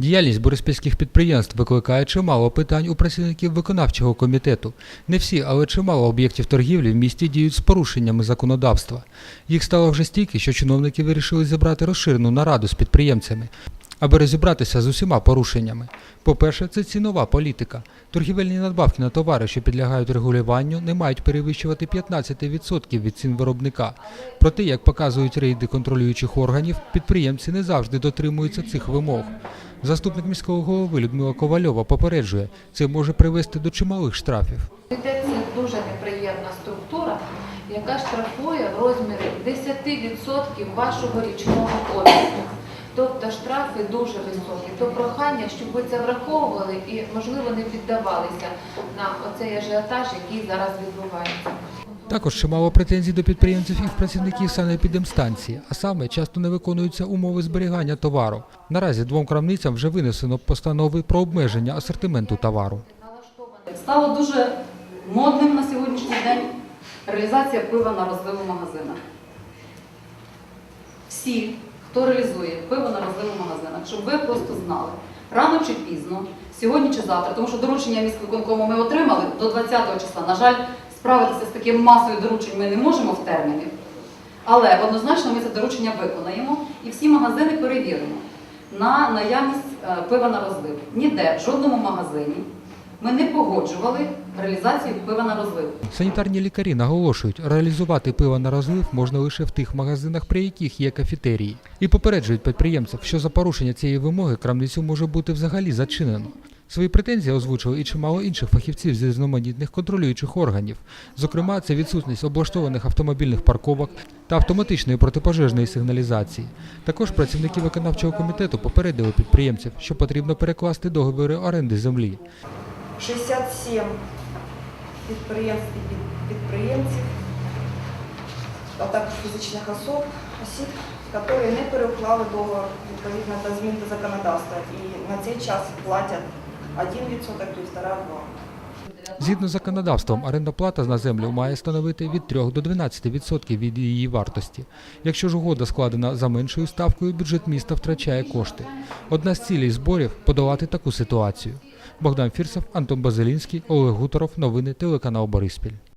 Діяльність бориспільських підприємств викликає чимало питань у працівників виконавчого комітету. Не всі, але чимало об'єктів торгівлі в місті діють з порушеннями законодавства. Їх стало вже стільки, що чиновники вирішили зібрати розширену нараду з підприємцями, аби розібратися з усіма порушеннями. По-перше, це цінова політика. Торгівельні надбавки на товари, що підлягають регулюванню, не мають перевищувати 15% від цін виробника. Проте, як показують рейди контролюючих органів, підприємці не завжди дотримуються цих вимог. Заступник міського голови Людмила Ковальова попереджує, це може привести до чималих штрафів. Йде це дуже неприємна структура, яка штрафує в розмірі 10% вашого річного обігу. Тобто штрафи дуже високі. То прохання, щоб ви це враховували і, можливо, не піддавалися на оцей ажіотаж, який зараз відбувається. Також чимало претензій до підприємців і працівників санепідемстанції, а саме часто не виконуються умови зберігання товару. Наразі двом крамницям вже винесено постанови про обмеження асортименту товару. Стало дуже модним на сьогоднішній день реалізація пива на розливу магазинах. Всі, хто реалізує пиво на розливу магазинах, щоб ви просто знали, рано чи пізно, сьогодні чи завтра, тому що доручення міськвиконкому ми отримали до 20-го числа. На жаль, справитися з таким масою доручень ми не можемо в терміни. Але однозначно ми це доручення виконаємо і всі магазини перевіримо на наявність е, пива на розлив. Ніде, в жодному магазині ми не погоджували реалізацію пива на розлив. Санітарні лікарі наголошують, реалізувати пиво на розлив можна лише в тих магазинах, при яких є кафетерії, і попереджують підприємців, що за порушення цієї вимоги крамницю може бути взагалі зачинено. Свої претензії озвучили і чимало інших фахівців з різноманітних контролюючих органів. Зокрема, це відсутність облаштованих автомобільних парковок та автоматичної протипожежної сигналізації. Також працівники виконавчого комітету попередили підприємців, що потрібно перекласти договори оренди землі. 67 підприємств і підприємців, а також фізичних особ, осіб, які не переклали договор відповідно до змін до законодавства і на цей час платять 1%, півтора 2%. Згідно з законодавством, орендоплата на землю має становити від 3 до 12% від її вартості. Якщо ж угода складена за меншою ставкою, бюджет міста втрачає кошти. Одна з цілей зборів подолати таку ситуацію. Богдан Фірсов, Антон Базилінський, Олег Гуторов. Новини телеканал Бориспіль.